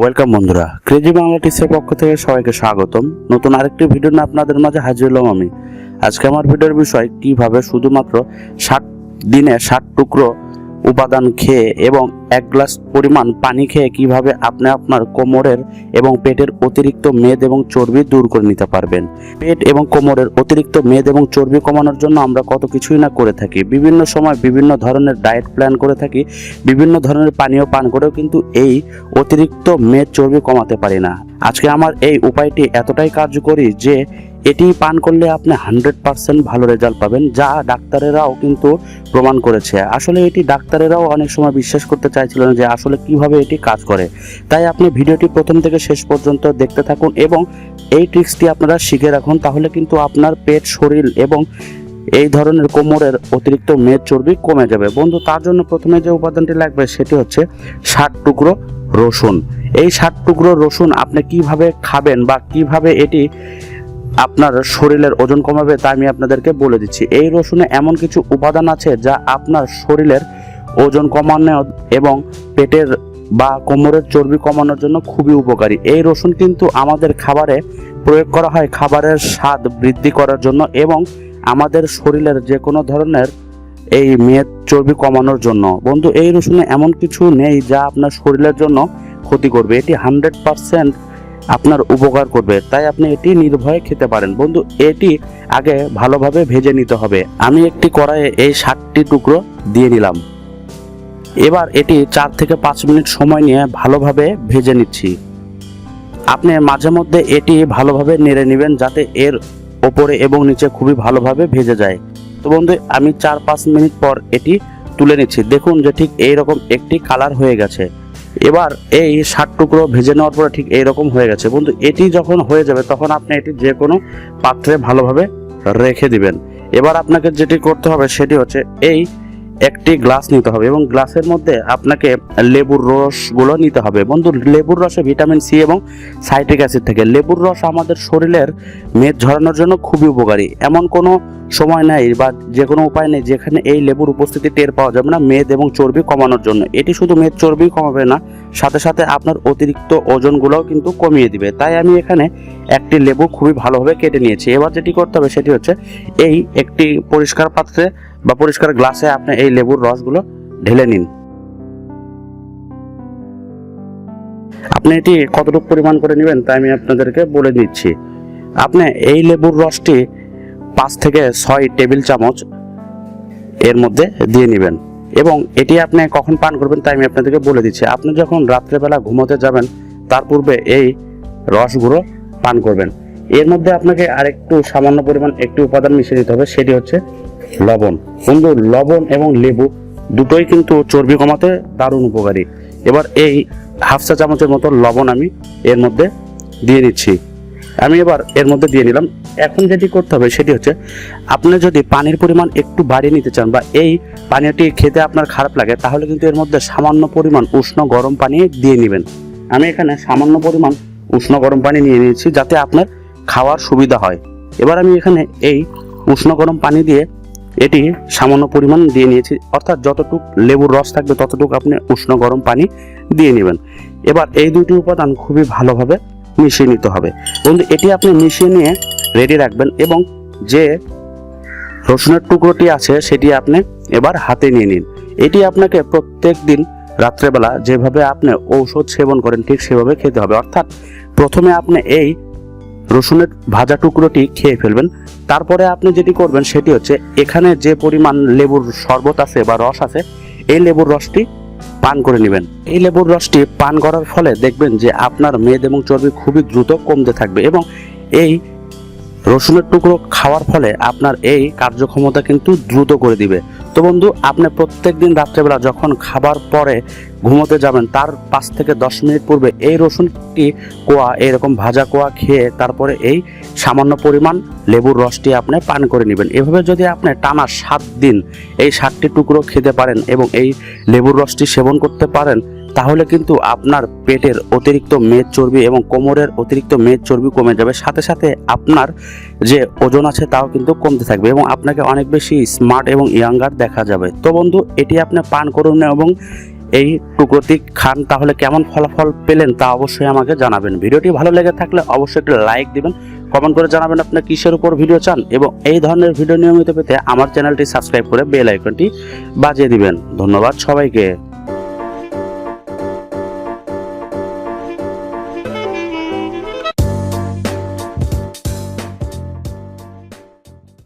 Welcome বন্ধুরা। Crazy Bangla টিসের পক্ষ থেকে সবাইকে স্বাগতম। নতুন আরেকটি ভিডিও নিয়ে আপনাদের মাঝে হাজির হলাম আমি। আজকে আমার ভিডিওর বিষয় কীভাবে শুধুমাত্র ষাট দিনে ষাট টুকরো উপাদান খেয়ে এবং এক গ্লাস পরিমাণ পানি খেয়ে কীভাবে আপনি আপনার কোমরের এবং পেটের অতিরিক্ত মেদ এবং চর্বি দূর করে নিতে পারবেন? পেট এবং কোমরের অতিরিক্ত মেদ এবং চর্বি কমানোর জন্য আমরা কত কিছুই না করে থাকি। বিভিন্ন সময় বিভিন্ন ধরনের ডায়েট প্ল্যান করে থাকি, বিভিন্ন ধরনের পানীয় পান করেও কিন্তু এই অতিরিক্ত মেদ চর্বি কমাতে পারি না। আজকে আমার এই উপায়টি এতটাই কার্যকরী যে এটি পান করলে আপনি হান্ড্রেড পার্সেন্ট ভালো রেজাল্ট পাবেন, যা ডাক্তারেরাও কিন্তু প্রমাণ করেছে। আসলে এটি ডাক্তারেরাও অনেক সময় বিশ্বাস করতে চাইছিলেন যে আসলে কীভাবে এটি কাজ করে। তাই আপনি ভিডিওটি প্রথম থেকে শেষ পর্যন্ত দেখতে থাকুন এবং এই ট্রিক্সটি আপনারা শিখে রাখুন, তাহলে কিন্তু আপনার পেট, শরীর এবং এই ধরনের কোমরের অতিরিক্ত মেদ চর্বি কমে যাবে। বন্ধু, তার জন্য প্রথমে যে উপাদানটি লাগবে সেটি হচ্ছে ষাট টুকরো রসুন। এই ষাট টুকরো রসুন আপনি কীভাবে খাবেন বা কীভাবে এটি আপনার শরীরের ওজন কমাবে, তা আমি আপনাদেরকে বলে দিচ্ছি। এই রসুনে এমন কিছু উপাদান আছে যা আপনার শরীরের ওজন কমানো এবং পেটের বা কোমরের চর্বি কমানোর জন্য খুবই উপকারী। এই রসুন কিন্তু আমাদের খাবারে প্রয়োগ করা হয়, খাবারের স্বাদ বৃদ্ধি করার জন্য এবং আমাদের শরীরের যে কোনো ধরনের এই মেদ চর্বি কমানোর জন্য। বন্ধু, এই রসুনে এমন কিছু নেই যা আপনার শরীরের জন্য ক্ষতি করবে। এটি হান্ড্রেড পারসেন্ট আপনার উপকার করবে। তাই আপনি এটি নির্ভয়ে খেতে পারেন। বন্ধু, এটি আগে ভালোভাবে ভেজে নিতে হবে। আমি একটি কড়াইয়ে এই ষাটটি টুকরো দিয়ে নিলাম। এবার এটি চার থেকে পাঁচ মিনিট সময় নিয়ে ভালোভাবে ভেজে নিচ্ছি। আপনি মাঝে মধ্যে এটি ভালোভাবে নেড়ে নেবেন যাতে এর ওপরে এবং নিচে খুবই ভালোভাবে ভেজে যায়। তো বন্ধু, আমি চার পাঁচ মিনিট পর এটি তুলে নিচ্ছি। দেখুন যে ঠিক এইরকম একটি কালার হয়ে গেছে। এবার এই ষাট টুকরো ভেজে নেওয়ার পরে ঠিক এইরকম হয়ে গেছে। বন্ধু, এটি যখন হয়ে যাবে, তখন আপনি এটি যে কোনো পাত্রে ভালোভাবে রেখে দিবেন। এবার আপনাকে যেটি করতে হবে, সেটি হচ্ছে এই একটি গ্লাস নিতে হবে এবং গ্লাসের মধ্যে আপনাকে লেবুর রসগুলো নিতে হবে। বন্ধু, লেবুর রসে ভিটামিন সি এবং সাইট্রিক অ্যাসিড থাকে। লেবুর রস আমাদের শরীরের মেদ ঝরানোর জন্য খুবই উপকারী। এমন কোনো সময় নেই বা যে কোনো উপায় নেই যেখানে এই লেবুর উপস্থিতি টের পাওয়া যাবে না, মেদ এবং চর্বি কমানোর জন্য। এটি শুধু মেদ চর্বি কমাবে না, সাথে সাথে আপনার অতিরিক্ত ওজনগুলোও কিন্তু কমিয়ে দিবে। তাই আমি এখানে একটি লেবু খুবই ভালোভাবে কেটে নিয়েছি। এবার যেটি করতে হবে সেটি হচ্ছে এই একটি পরিষ্কার পাত্রে বা পরিষ্কার গ্লাসে আপনি এই লেবুর রসগুলো ঢেলে নিন। আপনি এটি কতটুকু পরিমাণ করে নেবেন তা আমি আপনাদেরকে বলে দিচ্ছি। আপনি এই লেবুর রসটি পাঁচ থেকে ছয় টেবিল চামচ এর মধ্যে দিয়ে নেবেন এবং এটি আপনি কখন পান করবেন তাই আমি আপনাদেরকে বলে দিচ্ছি। আপনি যখন রাত্রেবেলা ঘুমোতে যাবেন, তার পূর্বে এই রসগুলো পান করবেন। এর মধ্যে আপনাকে আরেকটু সামান্য পরিমাণ একটি উপাদান মিশিয়ে দিতে হবে, সেটি হচ্ছে লবণ বন্ধু লবণ এবং লেবু দুটোই কিন্তু চর্বি কমাতে দারুণ উপকারী। এবার এই হাফ চা চামচের মতো লবণ আমি এর মধ্যে দিয়ে নিচ্ছি আমি এবার এর মধ্যে দিয়ে নিলাম এখন যেটি করতে হবে সেটি হচ্ছে, আপনি যদি পানির পরিমাণ একটু বাড়িয়ে নিতে চান বা এই পানীয়টি খেতে আপনার খারাপ লাগে, তাহলে কিন্তু এর মধ্যে সামান্য পরিমাণ উষ্ণ গরম পানি দিয়ে নেবেন। আমি এখানে সামান্য পরিমাণ উষ্ণ গরম পানি নিয়ে নিয়েছি যাতে আপনার খাওয়ার সুবিধা হয়। এবার আমি এখানে এই উষ্ণ গরম পানি দিয়ে এটি সামান্য পরিমাণ দিয়ে নিয়েছি। অর্থাৎ যতটুক লেবুর রস থাকবে ততটুকু আপনি উষ্ণ গরম পানি দিয়ে নেবেন। এবার এই দুটি উপাদান খুবই ভালোভাবে মিশিয়ে নিতে হবে। বন্ধু, এটি আপনি মিশিয়ে নিয়ে রেডি রাখবেন এবং যে রসুনের টুকরোটি আছে সেটি আপনি এবার হাতে নিয়ে নিন। এটি আপনাকে প্রত্যেক দিন রাত্রেবেলা যেভাবে আপনি ঔষধ সেবন করেন ঠিক সেভাবে খেতে হবে। অর্থাৎ প্রথমে আপনি এই রসুনের ভাজা টুকরোটি খেয়ে ফেলবেন। তারপরে আপনি যেটি করবেন সেটি হচ্ছে এখানে যে পরিমাণ লেবুর শরবত আছে বা রস আছে, এই লেবুর রসটি পান করে নেবেন। এই লেবুর রসটি পান করার ফলে দেখবেন যে আপনার মেদ এবং চর্বি খুবই দ্রুত কমতে থাকবে এবং এই রসুনের টুকরো খাওয়ার ফলে আপনার এই কার্যক্ষমতা কিন্তু দ্রুত করে দিবে। তো বন্ধু আপনি প্রত্যেক দিন রাত্রেবেলা যখন খাবার পরে ঘুমোতে যাবেন, তার পাঁচ থেকে দশ মিনিট পূর্বে এই রসুনটি কোয়া, এরকম ভাজা কোয়া খেয়ে তারপরে এই সামান্য পরিমাণ লেবুর রসটি আপনি পান করে নেবেন। এভাবে যদি আপনি টানা সাত দিন এই সাতটি টুকরো খেতে পারেন এবং এই লেবুর রসটি সেবন করতে পারেন তাহলে কিন্তু আপনার পেটের অতিরিক্ত মেদ চর্বি এবং কোমরের অতিরিক্ত মেদ চর্বি কমে যাবে। সাথে সাথে আপনার যে ওজন আছে তাও কিন্তু কমতে থাকবে এবং আপনাকে অনেক বেশি স্মার্ট এবং ইয়াঙ্গার দেখা যাবে। তো বন্ধু, এটি আপনি পান করুন এবং এই টুকরোটি খান, তাহলে কেমন ফলাফল পেলেন তা অবশ্যই আমাকে জানাবেন। ভিডিওটি ভালো লেগে থাকলে অবশ্যই একটি লাইক দিবেন, কমেন্ট করে জানাবেন আপনি কিসের উপর ভিডিও চান এবং এই ধরনের ভিডিও নিয়মিত পেতে আমার চ্যানেলটি সাবস্ক্রাইব করে বেল আইকনটি বাজিয়ে দিবেন। ধন্যবাদ সবাইকে।